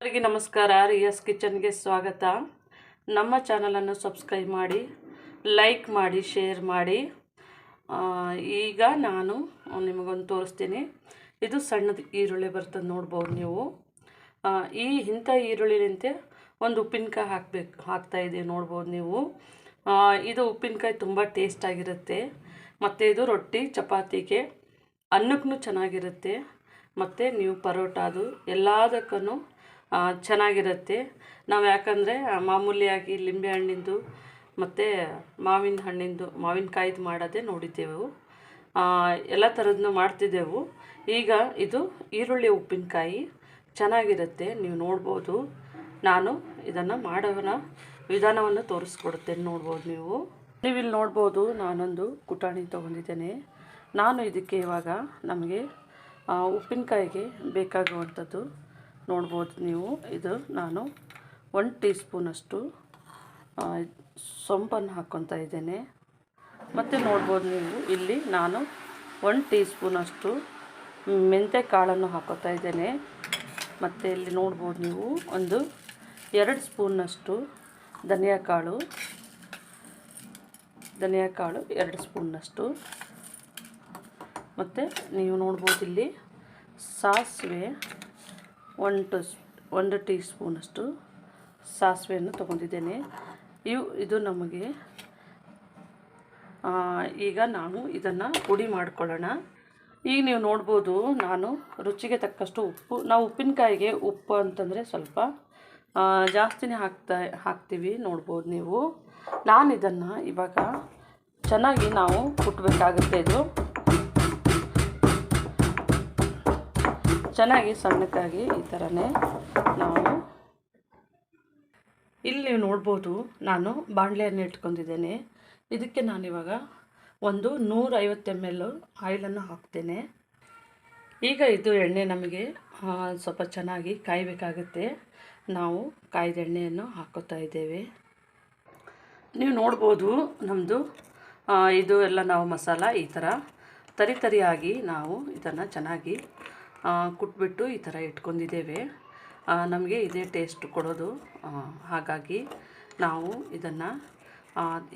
ಎಲ್ಲರಿಗೆ ನಮಸ್ಕಾರ. ರಿಯಸ್ ಕಿಚನ್ಗೆ ಸ್ವಾಗತ. ನಮ್ಮ ಚಾನಲನ್ನು ಸಬ್ಸ್ಕ್ರೈಬ್ ಮಾಡಿ, ಲೈಕ್ ಮಾಡಿ, ಶೇರ್ ಮಾಡಿ. ಈಗ ನಾನು ನಿಮಗೊಂದು ತೋರಿಸ್ತೀನಿ. ಇದು ಸಣ್ಣದು ಈರುಳ್ಳಿ ಬರ್ತದೆ ನೋಡ್ಬೋದು ನೀವು. ಈ ಇಂಥ ಈರುಳ್ಳಿನಂತೆ ಒಂದು ಉಪ್ಪಿನಕಾಯಿ ಹಾಕಬೇಕು ಇದೆ ನೋಡ್ಬೋದು ನೀವು. ಇದು ಉಪ್ಪಿನಕಾಯಿ ತುಂಬ ಟೇಸ್ಟಾಗಿರುತ್ತೆ ಮತ್ತು ಇದು ರೊಟ್ಟಿ, ಚಪಾತಿಗೆ ಅನ್ನಕ್ಕೂ ಚೆನ್ನಾಗಿರುತ್ತೆ. ಮತ್ತು ನೀವು ಪರೋಟಾದು ಎಲ್ಲದಕ್ಕೂ ಚೆನ್ನಾಗಿರುತ್ತೆ. ನಾವು ಯಾಕಂದರೆ ಮಾಮೂಲಿಯಾಗಿ ಲಿಂಬೆ ಹಣ್ಣಿಂದು ಮತ್ತು ಮಾವಿನ ಹಣ್ಣಿಂದು, ಮಾವಿನಕಾಯ್ದು ಮಾಡೋದೇ ನೋಡಿದ್ದೆವು. ಎಲ್ಲ ಥರದ್ದನ್ನು ಮಾಡ್ತಿದ್ದೆವು. ಈಗ ಇದು ಈರುಳ್ಳಿ ಉಪ್ಪಿನಕಾಯಿ. ಚೆನ್ನಾಗಿರುತ್ತೆ, ನೀವು ನೋಡ್ಬೋದು. ನಾನು ಇದನ್ನು ಮಾಡೋಣ, ವಿಧಾನವನ್ನು ತೋರಿಸ್ಕೊಡುತ್ತೇನೆ ನೋಡ್ಬೋದು ನೀವು. ನೀವಿಲ್ಲಿ ನೋಡ್ಬೋದು, ನಾನೊಂದು ಕುಟಾಣಿ ತೊಗೊಂಡಿದ್ದೇನೆ. ನಾನು ಇದಕ್ಕೆ ಇವಾಗ ನಮಗೆ ಉಪ್ಪಿನಕಾಯಿಗೆ ಬೇಕಾಗುವಂಥದ್ದು ನೋಡ್ಬೋದು ನೀವು. ಇದು ನಾನು ಒನ್ ಟೀ ಸ್ಪೂನಷ್ಟು ಸೊಂಪನ್ನು ಹಾಕ್ಕೊತಾ ಇದ್ದೇನೆ. ಮತ್ತು ನೋಡ್ಬೋದು ನೀವು, ಇಲ್ಲಿ ನಾನು ಒನ್ ಟೀ ಸ್ಪೂನಷ್ಟು ಮೆಂತ್ಯ ಕಾಳನ್ನು ಹಾಕೋತಾ ಇದ್ದೇನೆ. ಮತ್ತು ಇಲ್ಲಿ ನೋಡ್ಬೋದು ನೀವು, ಒಂದು ಎರಡು ಸ್ಪೂನಷ್ಟು ಧನಿಯಾ ಕಾಳು ಧನಿಯಾ ಕಾಳು ಎರಡು ಸ್ಪೂನ್ನಷ್ಟು ಮತ್ತು ನೀವು ನೋಡ್ಬೋದು ಇಲ್ಲಿ ಸಾಸಿವೆ ಒಂದು ಒಂದು ಟೀ ಸ್ಪೂನಷ್ಟು ಸಾಸಿವೆಯನ್ನು ತೊಗೊಂಡಿದ್ದೇನೆ. ಇವು, ಇದು ನಮಗೆ ಈಗ ನಾವು ಇದನ್ನು ಪುಡಿ ಮಾಡ್ಕೊಳ್ಳೋಣ. ಈಗ ನೀವು ನೋಡ್ಬೋದು, ನಾನು ರುಚಿಗೆ ತಕ್ಕಷ್ಟು ಉಪ್ಪು, ನಾವು ಉಪ್ಪಿನಕಾಯಿಗೆ ಉಪ್ಪು ಅಂತಂದರೆ ಸ್ವಲ್ಪ ಜಾಸ್ತಿನೇ ಹಾಕ್ತಾ, ಹಾಕ್ತೀವಿ ನೋಡ್ಬೋದು ನೀವು. ನಾನು ಇದನ್ನು ಇವಾಗ ಚೆನ್ನಾಗಿ ನಾವು ಕುಟ್ಟಬೇಕಾಗುತ್ತೆ ಇದು. ಚೆನ್ನಾಗಿ ಸಣ್ಣಕ್ಕಾಗಿ ಈ ಥರನೇ ನಾವು ಇಲ್ಲಿ ನೀವು ನೋಡ್ಬೋದು ನಾನು ಬಾಣಲೆಯನ್ನು ಇಟ್ಕೊಂಡಿದ್ದೇನೆ. ಇದಕ್ಕೆ ನಾನಿವಾಗ ಒಂದು ನೂರೈವತ್ತು ಎಂ ಎಲ್ ಆಯಿಲನ್ನು ಹಾಕ್ತೇನೆ. ಈಗ ಇದು ಎಣ್ಣೆ ನಮಗೆ ಸ್ವಲ್ಪ ಚೆನ್ನಾಗಿ ಕಾಯಬೇಕಾಗುತ್ತೆ. ನಾವು ಕಾಯ್ದ ಎಣ್ಣೆಯನ್ನು ಹಾಕೋತಾ ಇದ್ದೇವೆ. ನೀವು ನೋಡ್ಬೋದು ನಮ್ಮದು ಇದು ಎಲ್ಲ ನಾವು ಮಸಾಲ ಈ ಥರ ತರಿ ತರಿಯಾಗಿ ನಾವು ಇದನ್ನು ಚೆನ್ನಾಗಿ ಕುಟ್ಬಿಟ್ಟು ಈ ಥರ ಇಟ್ಕೊಂಡಿದ್ದೇವೆ. ನಮಗೆ ಇದೇ ಟೇಸ್ಟ್ ಕೊಡೋದು. ಹಾಗಾಗಿ ನಾವು ಇದನ್ನು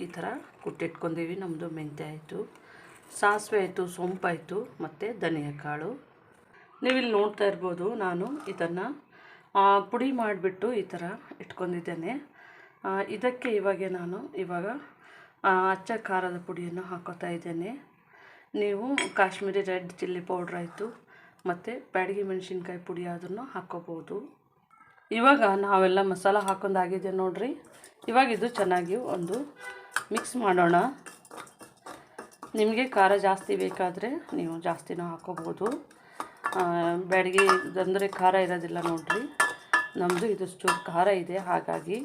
ಈ ಥರ ಕುಟ್ಟಿಟ್ಕೊಂಡೀವಿ. ನಮ್ಮದು ಮೆಂತ್ಯ ಆಯಿತು, ಸಾಸಿವೆ ಆಯಿತು, ಸೊಂಪಾಯಿತು, ಮತ್ತು ಧನಿಯಾ ಕಾಳು. ನೀವಿಲ್ಲಿ ನೋಡ್ತಾ ಇರ್ಬೋದು, ನಾನು ಇದನ್ನು ಪುಡಿ ಮಾಡಿಬಿಟ್ಟು ಈ ಥರ ಇಟ್ಕೊಂಡಿದ್ದೇನೆ. ಇದಕ್ಕೆ ಇವಾಗ ನಾನು ಇವಾಗ ಅಚ್ಚ ಖಾರದ ಪುಡಿಯನ್ನು ಹಾಕೋತಾ ಇದ್ದೇನೆ. ನೀವು ಕಾಶ್ಮೀರಿ ರೆಡ್ ಚಿಲ್ಲಿ ಪೌಡ್ರ್ ಆಯಿತು ಮತ್ತು ಬ್ಯಾಡಗಿ ಮೆಣಸಿನ್ಕಾಯಿ ಪುಡಿ ಅದನ್ನು ಹಾಕ್ಕೋಬೋದು. ಇವಾಗ ನಾವೆಲ್ಲ ಮಸಾಲ ಹಾಕೊಂಡಾಗಿದೆ ನೋಡ್ರಿ. ಇವಾಗ ಇದು ಚೆನ್ನಾಗಿ ಒಂದು ಮಿಕ್ಸ್ ಮಾಡೋಣ. ನಿಮಗೆ ಖಾರ ಜಾಸ್ತಿ ಬೇಕಾದರೆ ನೀವು ಜಾಸ್ತಿನೂ ಹಾಕೋಬೋದು ಬ್ಯಾಡಗಿ ಅಂದರೆ ಖಾರ ಇರೋದಿಲ್ಲ ನೋಡ್ರಿ. ನಮ್ಮದು ಇದು ಚೂರು ಖಾರ ಇದೆ, ಹಾಗಾಗಿ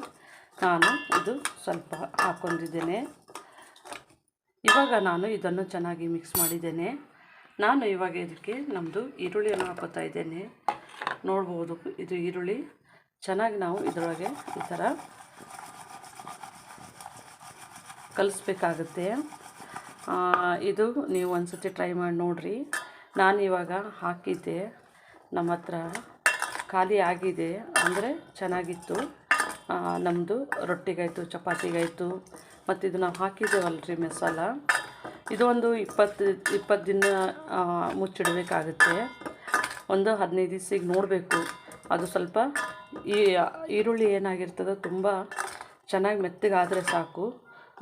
ನಾನು ಇದು ಸ್ವಲ್ಪ ಹಾಕ್ಕೊಂಡಿದ್ದೇನೆ ಇವಾಗ ನಾನು ಇದನ್ನು ಚೆನ್ನಾಗಿ ಮಿಕ್ಸ್ ಮಾಡಿದ್ದೇನೆ. ನಾನು ಇವಾಗ ಇದಕ್ಕೆ ನಮ್ಮದು ಈರುಳ್ಳಿಯನ್ನು ಹಾಕೋತಾ ಇದ್ದೇನೆ. ನೋಡ್ಬೋದು ಇದು ಈರುಳ್ಳಿ. ಚೆನ್ನಾಗಿ ನಾವು ಇದರೊಳಗೆ ಈ ಥರ ಕಲಿಸ್ಬೇಕಾಗುತ್ತೆ. ಇದು ನೀವು ಒಂದು ಸತಿ ಟ್ರೈ ಮಾಡಿ ನೋಡಿರಿ. ನಾನು ಇವಾಗ ಹಾಕಿದ್ದೆ. ನಮ್ಮ ಹತ್ರ ಖಾಲಿ ಆಗಿದೆ. ಅಂದರೆ ಚೆನ್ನಾಗಿತ್ತು. ನಮ್ಮದು ರೊಟ್ಟಿಗಾಯಿತು, ಚಪಾತಿಗಾಯಿತು. ಮತ್ತು ಇದು ನಾವು ಹಾಕಿದ್ದೇವಲ್ರಿ ಮಸಾಲ. ಇದು ಒಂದು ಇಪ್ಪತ್ತು ಇಪ್ಪತ್ತು ದಿನ ಮುಚ್ಚಿಡಬೇಕಾಗುತ್ತೆ. ಒಂದು ಹದಿನೈದು ದಿವಸಿಗೆ ನೋಡಬೇಕು. ಅದು ಸ್ವಲ್ಪ ಈ, ಈರುಳ್ಳಿ ಏನಾಗಿರ್ತದೆ ತುಂಬ ಚೆನ್ನಾಗಿ ಮೆತ್ತಗಾದರೆ ಸಾಕು.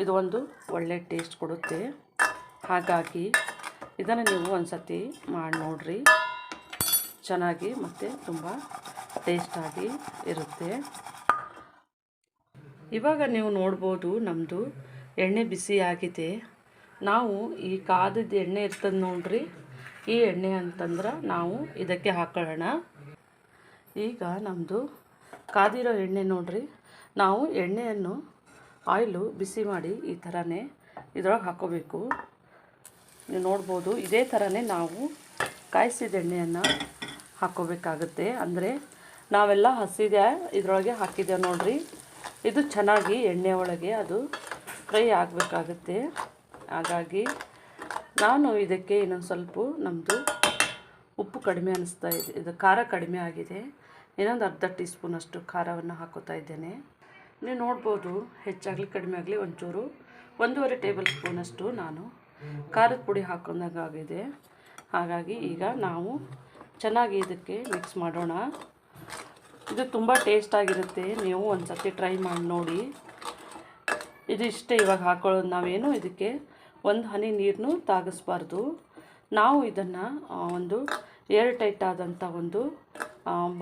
ಇದು ಒಂದು ಒಳ್ಳೆ ಟೇಸ್ಟ್ ಕೊಡುತ್ತೆ. ಹಾಗಾಗಿ ಇದನ್ನು ನೀವು ಒಂದು ಸತಿ ಮಾಡಿ ನೋಡಿರಿ. ಚೆನ್ನಾಗಿ ಮತ್ತು ತುಂಬ ಟೇಸ್ಟಾಗಿ ಇರುತ್ತೆ. ಇವಾಗ ನೀವು ನೋಡ್ಬೋದು ನಮ್ಮದು ಎಣ್ಣೆ ಬಿಸಿ ಆಗಿದೆ ನಾವು ಈ ಕಾದದ ಎಣ್ಣೆ ಇರ್ತದೆ ನೋಡ್ರಿ. ಈ ಎಣ್ಣೆ ಅಂತಂದ್ರೆ ನಾವು ಇದಕ್ಕೆ ಹಾಕೊಳ್ಳೋಣ. ಈಗ ನಮ್ಮದು ಕಾದಿರೋ ಎಣ್ಣೆ ನೋಡ್ರಿ. ನಾವು ಎಣ್ಣೆಯನ್ನು ಆಯಿಲು ಬಿಸಿ ಮಾಡಿ ಈ ಥರನೇ ಇದ್ರೊಳಗೆ ಹಾಕೋಬೇಕು. ನೀವು ನೋಡ್ಬೋದು, ಇದೇ ಥರನೇ ನಾವು ಕಾಯಿಸಿದ ಎಣ್ಣೆಯನ್ನು ಹಾಕ್ಕೋಬೇಕಾಗುತ್ತೆ ಅಂದರೆ ನಾವೆಲ್ಲ ಹಸಿದೆ ಇದರೊಳಗೆ ಹಾಕಿದ್ದೇವೆ ನೋಡ್ರಿ. ಇದು ಚೆನ್ನಾಗಿ ಎಣ್ಣೆ ಒಳಗೆ ಅದು ಫ್ರೈ ಆಗಬೇಕಾಗುತ್ತೆ. ಹಾಗಾಗಿ ನಾನು ಇದಕ್ಕೆ ಇನ್ನೊಂದು ಸ್ವಲ್ಪ ನಮ್ಮದು ಉಪ್ಪು ಕಡಿಮೆ ಅನ್ನಿಸ್ತಾ ಇದೆ. ಇದು ಖಾರ ಕಡಿಮೆ ಆಗಿದೆ. ಇನ್ನೊಂದು ಅರ್ಧ ಟೀ ಸ್ಪೂನಷ್ಟು ಖಾರವನ್ನು ಹಾಕೋತಾ ಇದ್ದೇನೆ. ನೀವು ನೋಡ್ಬೋದು, ಹೆಚ್ಚಾಗಲಿ ಕಡಿಮೆ ಆಗಲಿ ಒಂಚೂರು, ಒಂದೂವರೆ ಟೇಬಲ್ ಸ್ಪೂನಷ್ಟು ನಾನು ಖಾರದ ಪುಡಿ ಹಾಕೊಂಡಾಗಿದೆ ಹಾಗಾಗಿ ಈಗ ನಾವು ಚೆನ್ನಾಗಿ ಇದಕ್ಕೆ ಮಿಕ್ಸ್ ಮಾಡೋಣ. ಇದು ತುಂಬ ಟೇಸ್ಟಾಗಿರುತ್ತೆ ನೀವು ಒಂದು ಸರ್ತಿ ಟ್ರೈ ಮಾಡಿ ನೋಡಿ. ಇದು ಇಷ್ಟೇ ಇವಾಗ ಹಾಕೊಳ್ಳೋದು. ನಾವೇನು ಇದಕ್ಕೆ ಒಂದು ಹನಿ ನೀರನ್ನು ತಾಗಿಸ್ಬಾರ್ದು. ನಾವು ಇದನ್ನು ಒಂದು ಏರ್ ಟೈಟ್ ಆದಂಥ ಒಂದು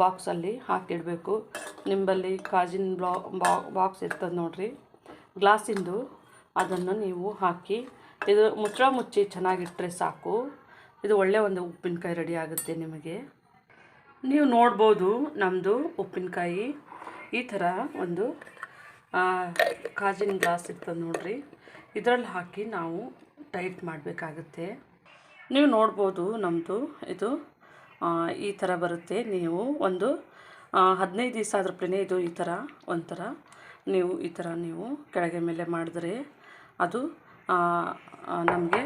ಬಾಕ್ಸಲ್ಲಿ ಹಾಕಿಡಬೇಕು. ನಿಂಬಲ್ಲಿ ಕಾಜಿನ ಬ್ಲಾ ಬಾಕ್ಸ್ ಇರ್ತದೆ ನೋಡಿರಿ. ಗ್ಲಾಸಿಂದು ಅದನ್ನು ನೀವು ಹಾಕಿ, ಇದು ಮುಚ್ಚಳ ಮುಚ್ಚಿ ಚೆನ್ನಾಗಿಟ್ಟರೆ ಸಾಕು. ಇದು ಒಳ್ಳೆಯ ಒಂದು ಉಪ್ಪಿನಕಾಯಿ ರೆಡಿ ಆಗುತ್ತೆ ನಿಮಗೆ. ನೀವು ನೋಡ್ಬೋದು ನಮ್ಮದು ಉಪ್ಪಿನಕಾಯಿ. ಈ ಥರ ಒಂದು ಕಾಜಿನ ಗ್ಲಾಸ್ ಇರ್ತದೆ ನೋಡ್ರಿ. ಇದರಲ್ಲಿ ಹಾಕಿ ನಾವು ಟೈಟ್ ಮಾಡಬೇಕಾಗುತ್ತೆ. ನೀವು ನೋಡ್ಬೋದು ನಮ್ಮದು ಇದು ಈ ಥರ ಬರುತ್ತೆ. ನೀವು ಒಂದು ಹದಿನೈದು ದಿವಸ ಆದ್ರಪ್ಲೇ ಇದು ಈ ಥರ ಒಂಥರ. ನೀವು ಈ ಥರ ನೀವು ಕೆಳಗೆ ಮೇಲೆ ಮಾಡಿದ್ರೆ ಅದು ನಮಗೆ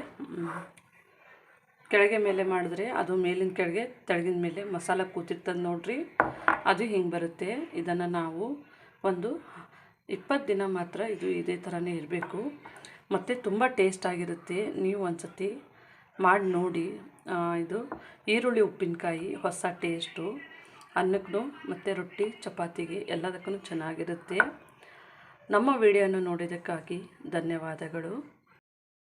ಕೆಳಗೆ ಮೇಲೆ ಮಾಡಿದ್ರೆ ಅದು ಮೇಲಿನ ಕೆಳಗೆ ತೆಳಗಿನ ಮೇಲೆ ಮಸಾಲ ಕೂತಿರ್ತದೆ ನೋಡ್ರಿ. ಅದು ಹಿಂಗೆ ಬರುತ್ತೆ. ಇದನ್ನು ನಾವು ಒಂದು ಇಪ್ಪತ್ತು ದಿನ ಮಾತ್ರ ಇದು ಇದೇ ಥರನೇ ಇರಬೇಕು. ಮತ್ತು ತುಂಬ ಟೇಸ್ಟ್ ಆಗಿರುತ್ತೆ. ನೀವು ಒಂದು ಸತಿ ಮಾಡಿ ನೋಡಿ. ಇದು ಈರುಳ್ಳಿ ಉಪ್ಪಿನಕಾಯಿ ಹೊಸ ಟೇಸ್ಟು. ಅನ್ನಕ್ಕೂ ಮತ್ತು ರೊಟ್ಟಿ, ಚಪಾತಿಗೆ ಎಲ್ಲದಕ್ಕೂ ಚೆನ್ನಾಗಿರುತ್ತೆ. ನಮ್ಮ ವಿಡಿಯೋನ ನೋಡಿದ್ದಕ್ಕಾಗಿ ಧನ್ಯವಾದಗಳು.